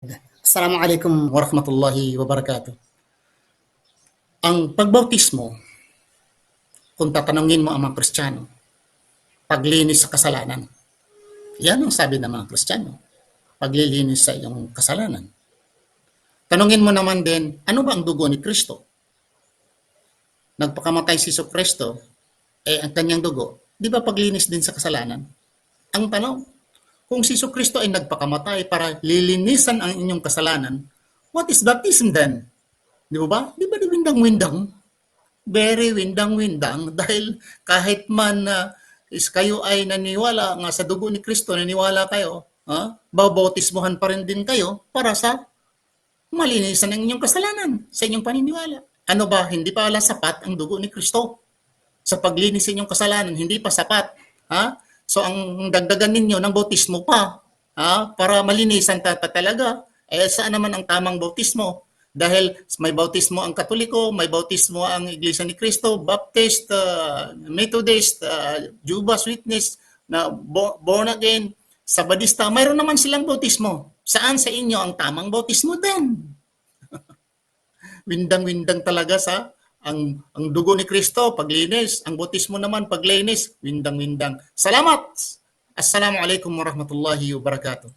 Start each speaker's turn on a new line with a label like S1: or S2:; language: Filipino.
S1: Assalamualaikum warahmatullahi wabarakatuh. Ang pagbautismo, kung tatanungin mo ang mga Kristiyano, paglinis sa kasalanan. Yan ang sabi ng mga Kristiyano. Paglilinis sa iyong kasalanan. Tanungin mo naman din, ano ba ang dugo ni Kristo? Nagpakamatay si Kristo, eh ang kanyang dugo, di ba paglinis din sa kasalanan? Ang tanong, kung si Kristo ay nagpakamatay para lilinisan ang inyong kasalanan, what is baptism then? Di ba? Di ba di windang-windang? Very windang-windang dahil kahit man na is kayo ay naniwala nga sa dugo ni Kristo, naniwala kayo, ha? babautismuhan pa rin din kayo para sa malinisan ang inyong kasalanan sa inyong paniniwala. Ano ba, hindi pa wala sapat ang dugo ni Kristo sa paglinis sa inyong kasalanan, hindi pa sapat. Ha? So ang dagdagan ninyo ng bautismo pa ha, para malinisan ta talaga. Eh saan naman ang tamang bautismo? Dahil may bautismo ang Katoliko, may bautismo ang Iglesia ni Cristo, Baptist, uh, Methodist, uh, Jehovah's Witness, na born again, Sabadista, mayroon naman silang bautismo. Saan sa inyo ang tamang bautismo din? Windang-windang talaga sa ang ang dugo ni Kristo paglinis, ang bautismo naman paglinis, windang-windang. Salamat. Assalamualaikum warahmatullahi wabarakatuh.